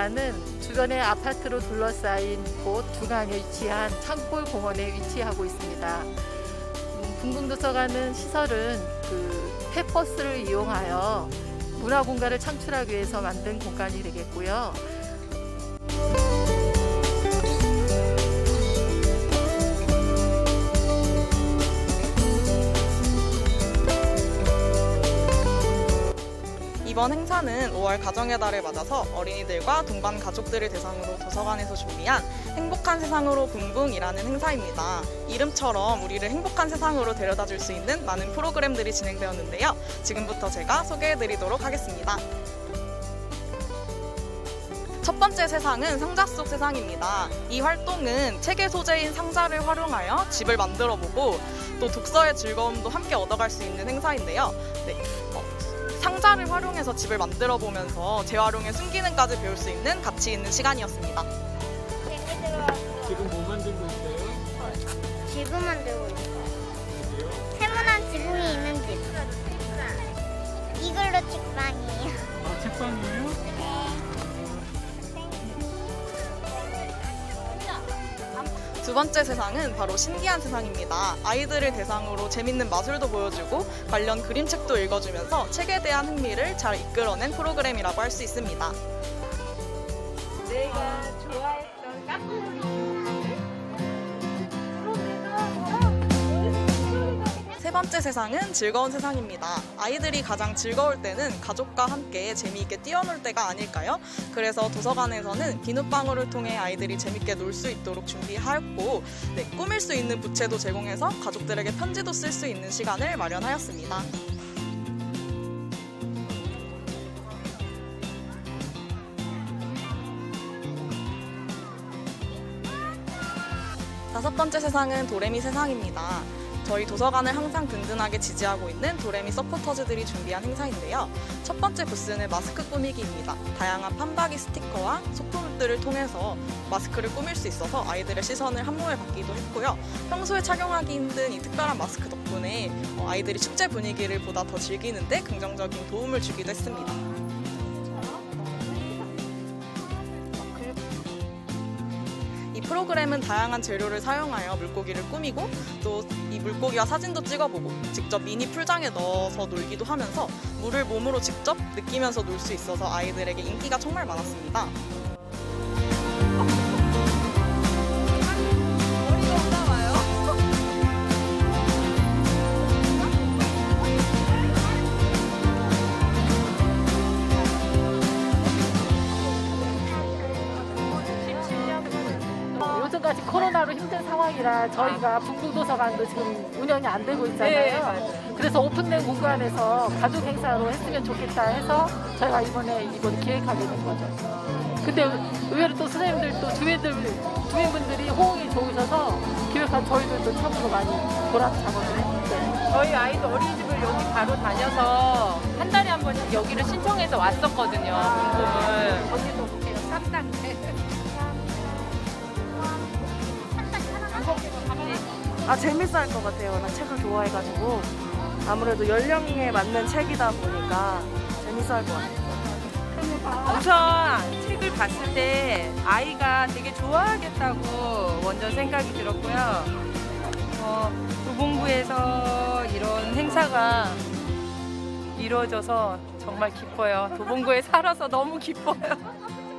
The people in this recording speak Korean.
분궁도서관은 주변의 아파트로 둘러싸인 곳 중앙에 위치한 창골 공원에 위치하고 있습니다. 음, 분궁도서관은 시설은 그 폐버스를 이용하여 문화 공간을 창출하기 위해서 만든 공간이 되겠고요. 이번 행사는 5월 가정의 달을 맞아서 어린이들과 동반 가족들을 대상으로 도서관에서 준비한 행복한 세상으로 붕붕이라는 행사입니다. 이름처럼 우리를 행복한 세상으로 데려다 줄 수 있는 많은 프로그램들이 진행되었는데요. 지금부터 제가 소개해 드리도록 하겠습니다. 첫 번째 세상은 상자 속 세상입니다. 이 활동은 책의 소재인 상자를 활용하여 집을 만들어 보고 또 독서의 즐거움도 함께 얻어갈 수 있는 행사인데요. 네, 어, 상자를 활용해서 집을 만들어 보면서 재활용의 순기능까지 배울 수 있는 가치 있는 시간이었습니다. 지금 뭐 만들고 있어요? 지구 만들고 있어요. 세모난 지붕이 있는 집. 이걸로 책방이에요. 아, 책방이에요? 두 번째 세상은 바로 신기한 세상입니다. 아이들을 대상으로 재밌는 마술도 보여주고 관련 그림책도 읽어주면서 책에 대한 흥미를 잘 이끌어낸 프로그램이라고 할 수 있습니다. 내가 좋아했던 까꿍 세 번째 세상은 즐거운 세상입니다. 아이들이 가장 즐거울 때는 가족과 함께 재미있게 뛰어놀 때가 아닐까요? 그래서 도서관에서는 비눗방울을 통해 아이들이 재밌게 놀 수 있도록 준비하였고 네, 꾸밀 수 있는 부채도 제공해서 가족들에게 편지도 쓸 수 있는 시간을 마련하였습니다. 다섯 번째 세상은 도레미 세상입니다. 저희 도서관을 항상 든든하게 지지하고 있는 도레미 서포터즈들이 준비한 행사인데요. 첫 번째 부스는 마스크 꾸미기입니다. 다양한 판박이 스티커와 소품들을 통해서 마스크를 꾸밀 수 있어서 아이들의 시선을 한 몸에 받기도 했고요. 평소에 착용하기 힘든 이 특별한 마스크 덕분에 어, 아이들이 축제 분위기를 보다 더 즐기는데 긍정적인 도움을 주기도 했습니다. 프로그램은 다양한 재료를 사용하여 물고기를 꾸미고 또 이 물고기와 사진도 찍어보고 직접 미니 풀장에 넣어서 놀기도 하면서 물을 몸으로 직접 느끼면서 놀 수 있어서 아이들에게 인기가 정말 많았습니다. 상황이라 저희가 북부도서관도 지금 운영이 안 되고 있잖아요. 그래서 오픈된 공간에서 가족 행사로 했으면 좋겠다 해서 저희가 이번에 이번 기획하게 된 거죠. 근데 의외로 또 선생님들 또 주민들 주민분들이 호응이 좋으셔서 기획한 저희들도 참으로 많이 보람 작업을 했는데 저희 아이도 어린이집을 여기 바로 다녀서 한 달에 한 번씩 여기를 신청해서 왔었거든요. 궁금을. 거기도 볼게요. 쌈당. 아 재밌어 할 것 같아요. 나 책을 좋아해가지고 아무래도 연령에 맞는 책이다 보니까 재밌어 할 것 같아요. 우선 책을 봤을 때 아이가 되게 좋아하겠다고 먼저 생각이 들었고요. 어, 도봉구에서 이런 행사가 이루어져서 정말 기뻐요. 도봉구에 살아서 너무 기뻐요.